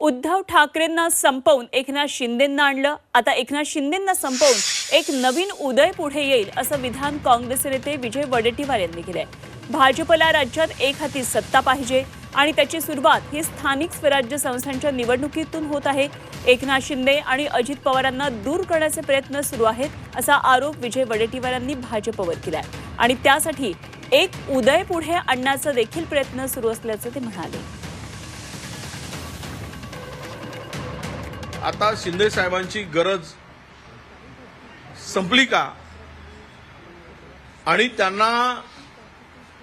उद्धव ठाकरेंना संपवून एकनाथ शिंदेंना आणलं. आता एकनाथ शिंदेंना संपवून एक नवीन उदय पुढे येईल असं विधान काँग्रेस नेते विजय वडेट्टीवार यांनी केलंय. भाजपला राज्यात एक हाती सत्ता पाहिजे आणि त्याची सुरुवात ही स्थानिक स्वराज्य संस्थांच्या निवडणुकीतून होत आहे. एकनाथ शिंदे आणि अजित पवारांना दूर करण्याचे प्रयत्न सुरू आहेत असा आरोप विजय वडेट्टीवारांनी भाजपवर केलाय. आणि त्यासाठी एक उदय पुढे आणण्याचा देखील प्रयत्न सुरू असल्याचं ते म्हणाले. आता शिंदे साहेबांची गरज संपली का? आणि त्यांना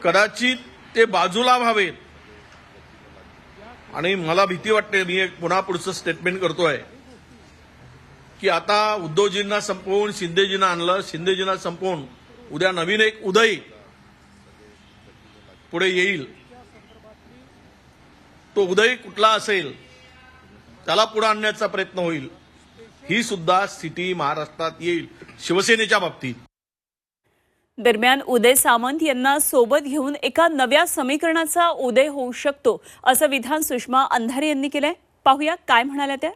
कदाचित ते बाजूला व्हावेत. आणि मला भीती वाटते मी एक पुन्हा पुढचं स्टेटमेंट करतोय की आता उद्धवजींना संपवून शिंदेजींना आणलं शिंदेजींना संपवून उद्या नवीन एक उदय पुढे येईल. तो उदय कुठला असेल? त्याला पुढे आणण्याचा प्रयत्न होईल. ही सुद्धा स्थिती महाराष्ट्रात येईल शिवसेनेच्या बाबतीत. दरम्यान उदय सामंत यांना सोबत घेऊन एका नव्या समीकरणाचा उदय होऊ शकतो असं विधान सुषमा अंधारे यांनी केलंय. पाहूया काय म्हणाल्या त्या.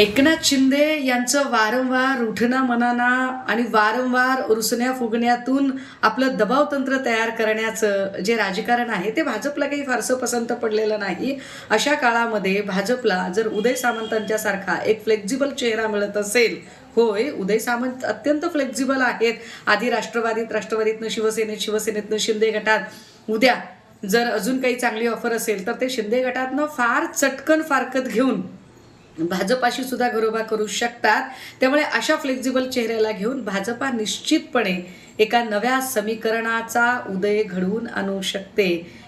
एकनाथ शिंदे यांचं वारंवार उठणं मनाना आणि वारंवार रुसण्या फुगण्यातून आपलं दबाव तंत्र तयार करण्याचं जे राजकारण आहे ते भाजपला काही फारसं पसंत पडलेलं नाही. अशा काळामध्ये भाजपला जर उदय सामंतांच्या सारखा एक फ्लेक्झिबल चेहरा मिळत असेल होय उदय सामंत अत्यंत फ्लेक्झिबल आहेत. आधी राष्ट्रवादीत राष्ट्रवादीतनं शिवसेनेत शिवसेनेतनं शिंदे गटात. उद्या जर अजून काही चांगली ऑफर असेल तर ते शिंदे गटातनं फार चटकन फारकत घेऊन भाजपाशी सुद्धा घरोबा करू शकतात. त्यामुळे अशा फ्लेक्झिबल चेहऱ्याला घेऊन भाजपा निश्चितपणे एका नव्या समीकरणाचा उदय घडवून आणू शकते.